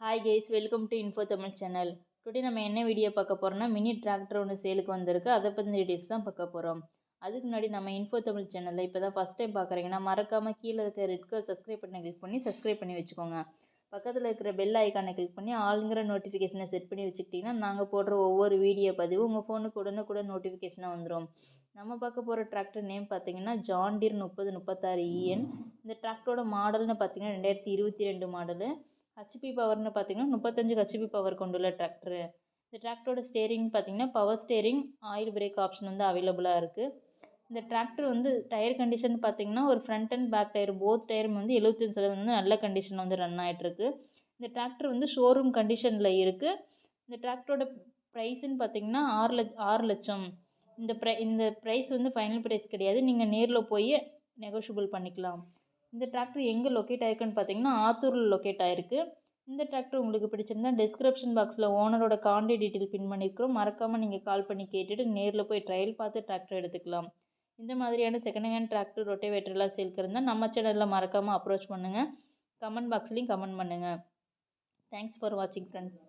Hi guys welcome to info Tamil channel today நம்ம என்ன video பார்க்க போகிறோம்னா மினி டிராக்டர் ஒன்று சேலுக்கு வந்திருக்கு. அதை பற்றி டீட்டெயில்ஸ் தான் பார்க்க போகிறோம் அதுக்கு முன்னாடி நம்ம இன்ஃபோ தமிழ் சேனலில் இப்போ தான் ஃபஸ்ட் டைம் பார்க்குறீங்கன்னா மறக்காமல் கீழே இருக்க ரெட் கலர் சப்ஸ்கிரைப் பண்ணி கிளிக் பண்ணி சப்ஸ்கிரைப் பண்ணி வச்சுக்கோங்க. பக்கத்தில் இருக்கிற பெல் ஐக்கானை கிளிக் பண்ணி ஆளுங்கிற நோட்டிஃபிகேஷனை செட் பண்ணி வச்சுக்கிட்டிங்கன்னா நாங்கள் போடுற ஒவ்வொரு வீடியோ பதிவு உங்கள் ஃபோனுக்கு கூட நோட்டிஃபிகேஷனாக வந்துடும் நம்ம பார்க்க போகிற டிராக்டர் நேம் பார்த்தீங்கன்னா ஜான்டீர் முப்பது முப்பத்தாறு இஎன் இந்த டிராக்டரோட மாடல்னு பார்த்தீங்கன்னா ரெண்டாயிரத்தி இருபத்தி ரெண்டு மாடலு ஹச்பி பவர்னு பார்த்தீங்கன்னா முப்பத்தஞ்சு ஹச்பி பவர் கொண்டுள்ள டிராக்டரு இந்த டிராக்டரோட ஸ்டேரிங் பார்த்தீங்கன்னா power steering oil brake option வந்து அவைலபிளாக இருக்குது இந்த டிராக்டர் வந்து டயர் கண்டிஷன் பார்த்தீங்கன்னா ஒரு front and back tyre both டயரும் வந்து எழுபத்தஞ்சு சதவீதம் வந்து நல்ல கண்டிஷனில் வந்து ரன் ஆகிட்ருக்கு இந்த டிராக்டர் வந்து ஷோரூம் கண்டிஷனில் இருக்குது இந்த டிராக்டரோட ப்ரைஸுன்னு பார்த்தீங்கன்னா ஆறு லட்ச ஆறு லட்சம். இந்த ப்ரை இந்த ப்ரைஸ் வந்து ஃபைனல் ப்ரைஸ் கிடையாது. நீங்கள் நேரில் போய் நெகோஷியபிள் பண்ணிக்கலாம். இந்த டிராக்டர் எங்கே லொக்கேட் ஆயிருக்குன்னு பார்த்தீங்கன்னா ஆத்தூரில் லொக்கேட் ஆயிருக்கு. இந்த டிராக்டர் உங்களுக்கு பிடிச்சிருந்தா டிஸ்கிரிப்ஷன் பாக்ஸில் ஓனரோட காண்டி டீட்டெயில் பின் பண்ணியிருக்கிறோம் மறக்காமல் நீங்கள் கால் பண்ணி கேட்டுட்டு நேரில் போய் ட்ரையல் பார்த்து டிராக்டர் எடுத்துக்கலாம். இந்த மாதிரியான செகண்ட் ஹேண்ட் டிராக்டர் ரொட்டேவேட்டர்லாம் சேல்க்கு இருந்தால் நம்ம சேனலில் மறக்காமல் அப்ரோச் பண்ணுங்கள் கமெண்ட் பாக்ஸ்லேயும் கமெண்ட் பண்ணுங்கள் தேங்க்ஸ் ஃபார் வாட்சிங் ஃப்ரெண்ட்ஸ்